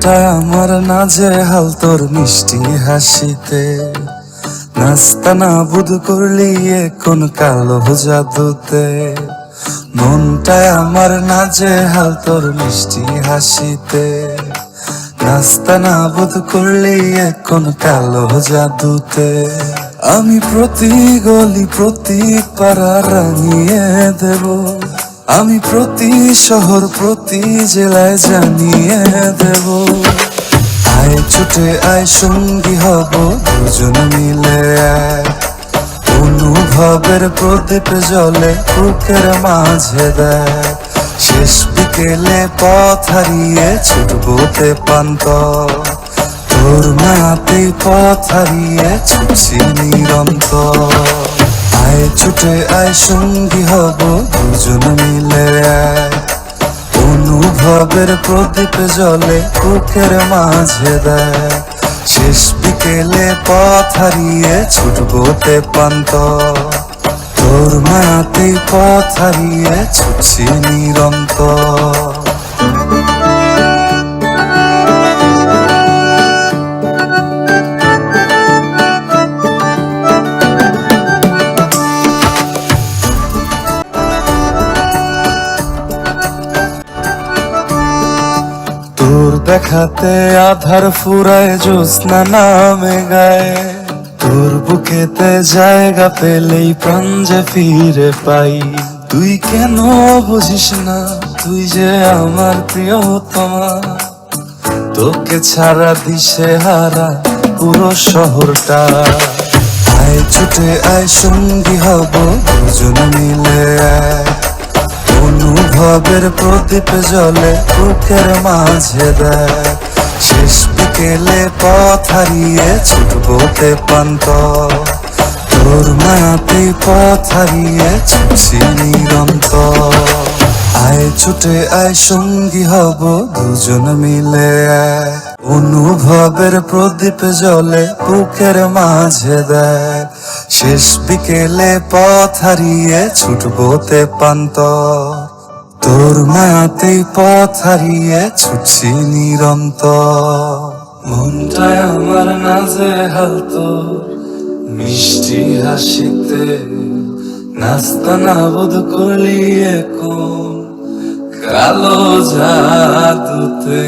মনটা আমার নাজে হাল, তোর মিষ্টি হাসিতে। নাস্তা না বুধ করলি কোন কালো জাদুতে। মনটা আমার নাজে হাল, তোর মিষ্টি হাসিতে। নাস্তা না বুধ করলি কোন কালো জাদুতে। আমি প্রতি গলি, প্রতি পাড়া রাঙিয়ে দেব। আমি প্রতি শহর, প্রতি জেলায় জানিয়ে দেব। আয়, ছুটে আয়, সঙ্গী হব, দুজন মিলে। অনুভবের প্রদীপ জলে বুকের মাঝে দেয়। শেষ বিকেলে পথ হারিয়ে ছুটবো তে পান্ত তোর মাতে পথ হারিয়ে ছুটছি নিরন্তর আয়, ছুটে আয়, সঙ্গী হব, দুজন মিলে। অনুভবের প্রদীপ জলে বুকের মাঝে দেয়। শেষ বিকেলে পথ হারিয়ে ছুটবোতে পান্ত। তোর মাতে পথ হারিয়ে ছুটছি নিরন্তর দেখাতে আধার ফুরায় জ্যোৎস্না নামে গায়ে। তোর বুকেতে জায়গা পেলেই প্রাণ যে ফিরে পাই। তুই কেন বুঝিস না, তুই যে আমার প্রিয়তমা। তোকে ছাড়া দিশে হারা পুরো শহরটা। আয় ছুটে আয় সঙ্গী হব, দুজন মিলে আয়। অনুভবের প্রদীপ জলে বুকের মাঝে দেয় শেষ বিকেলে পথ হারিয়ে ছুটবো তে পান্ত তোর মায়াতে পথ হারিয়ে ছুটছি নিরন্তর। আয় ছুটে আয় সঙ্গী হব দুজন মিলে। অনুভবের প্রদীপ জলে বুকের মাঝে দেয় শেষ বিকেলে পথ হারিয়ে ছুটবো তে পান্ত তোর মায়াতেই পথ হারিয়ে ছুটছি নিরন্তর। মনটায় আমার নাজে হালতো, মিষ্টি হাসিতে নাস্তা না বোধ করলি এখন কালো জাদুতে।